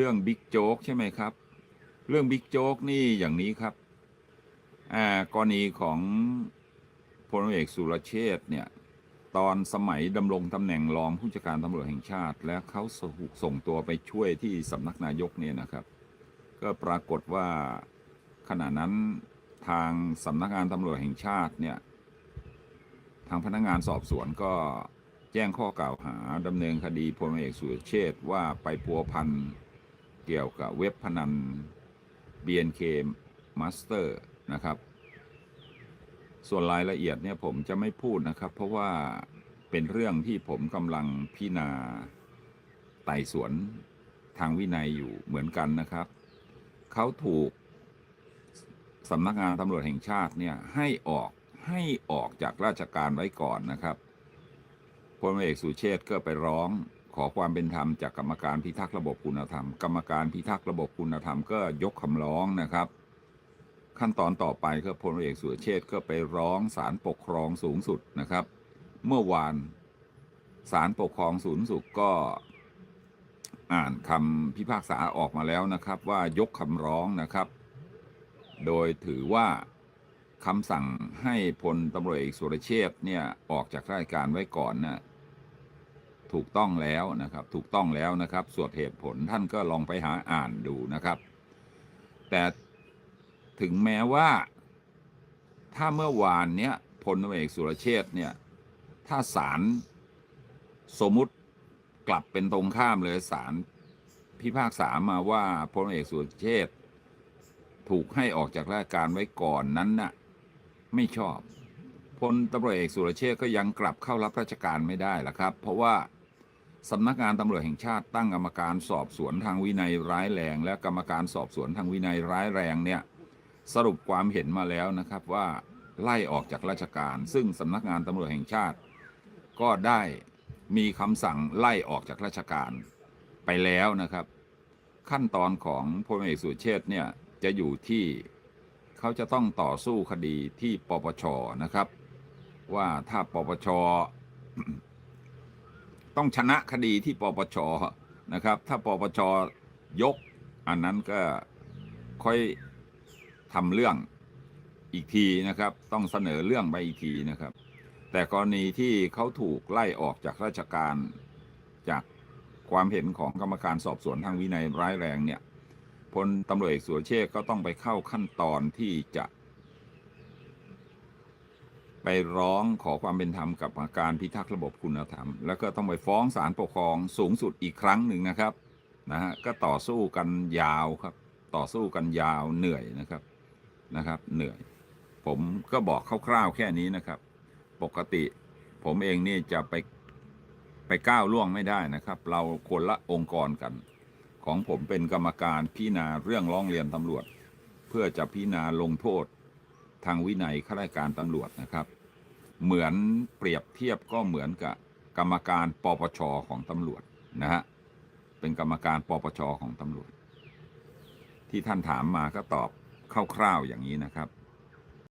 เรื่องบิ๊กโจ๊กใช่ไหมครับ เรื่องบิ๊กโจ๊กนี่อย่างนี้ครับ อ่ากรณีของพลเอกสุรเชษ์เนี่ย ตอนสมัยดำรงตำแหน่งรองผู้จัดการตำรวจแห่งชาติ และเขาส่งตัวไปช่วยที่สำนักนายกเนี่ยนะครับ ก็ปรากฏว่าขณะนั้นทางสำนักงานตำรวจแห่งชาติเนี่ย ทางพนักงานสอบสวนก็แจ้งข้อกล่าวหาดำเนินคดีพลเอกสุรเชษ์ว่าไปพัวพัน เกี่ยวกับเว็บพนัน BNK Master นะครับ ส่วนรายละเอียดเนี่ยผมจะไม่พูดนะครับ เพราะว่าเป็นเรื่องที่ผมกำลังพิจารณาไต่สวนทางวินัยอยู่เหมือนกันนะครับ เขาถูกสำนักงานตำรวจแห่งชาติเนี่ยให้ออกให้ออกจากราชการไว้ก่อนนะครับพลเอกสุเชษก็ไปร้อง ขอความเป็นธรรมจากกรรมการพิทักษ์ระบบคุณธรรม กรรมการพิทักษ์ระบบคุณธรรมก็ยกคำร้องนะครับ ขั้นตอนต่อไปก็พลเอกสุรเชษก็ไปร้องศาลปกครองสูงสุดนะครับ เมื่อวานศาลปกครองสูงสุดก็อ่านคำพิพากษาออกมาแล้วนะครับว่ายกคำร้องนะครับ โดยถือว่าคำสั่งให้พลตำรวจเอกสุรเชษเนี่ยออกจากราชการไว้ก่อนนะ ถูกต้องแล้วนะครับ ถูกต้องแล้วนะครับ สวนเหตุผลท่านก็ลองไปหาอ่านดูนะครับ แต่ถึงแม้ว่า ถ้าเมื่อวานเนี้ยพลตำรวจเอกสุรเชษเนี่ยถ้าศาลสมมุติกลับเป็นตรงข้ามเลยศาลพิพากษามาว่าพลตำรวจเอกสุรเชษถูกให้ออกจากราชการไว้ก่อนนั้นน่ะไม่ชอบพลตำรวจเอกสุรเชษก็ยังกลับเข้ารับราชการไม่ได้ละครับ เพราะว่า สำนักงานตำรวจแห่งชาติตั้งกรรมการสอบสวนทางวินัยร้ายแรง และกรรมการสอบสวนทางวินัยร้ายแรงเนี่ยสรุปความเห็นมาแล้วนะครับว่าไล่ออกจากราชการ ซึ่งสำนักงานตำรวจแห่งชาติ ก็ได้มีคำสั่งไล่ออกจากราชการไปแล้วนะครับ ขั้นตอนของพลเอกสุเชษเนี่ยจะอยู่ที่เขาจะต้องต่อสู้คดีที่ปปชนะครับ ว่าถ้าปปช ต้องชนะคดีที่ปปชนะครับ ถ้าปปชยก อันนั้นก็ค่อยทำเรื่องอีกทีนะครับ ต้องเสนอเรื่องไปอีกทีนะครับ แต่กรณีที่เขาถูกไล่ออกจากราชการจากความเห็นของกรรมการสอบสวนทางวินัยร้ายแรงเนี่ยพลตำรวจเอกสุรเชษก็ต้องไปเข้าขั้นตอนที่จะ ไปร้องขอความเป็นธรรมกับการพิทักษ์ระบบคุณธรรม แล้วก็ต้องไปฟ้องศาลปกครองสูงสุดอีกครั้งหนึ่งนะครับนะฮะก็ต่อสู้กันยาวครับ ต่อสู้กันยาวเหนื่อยนะครับนะครับ เหนื่อย ผมก็บอกคร่าวๆแค่นี้นะครับ ปกติผมเองนี่จะไปไปก้าวล่วงไม่ได้นะครับ เราคนละองค์กรกัน ของผมเป็นกรรมการพิจารณาเรื่องร้องเรียนตำรวจ เพื่อจะพิจารณาลงโทษทางวินัยข้าราชการตำรวจนะครับ เหมือนเปรียบเทียบก็เหมือนกับกรรมการปปชของตำรวจนะฮะเป็นกรรมการปปชของตำรวจ ที่ท่านถามมาก็ตอบคร่าวๆอย่างนี้นะครับ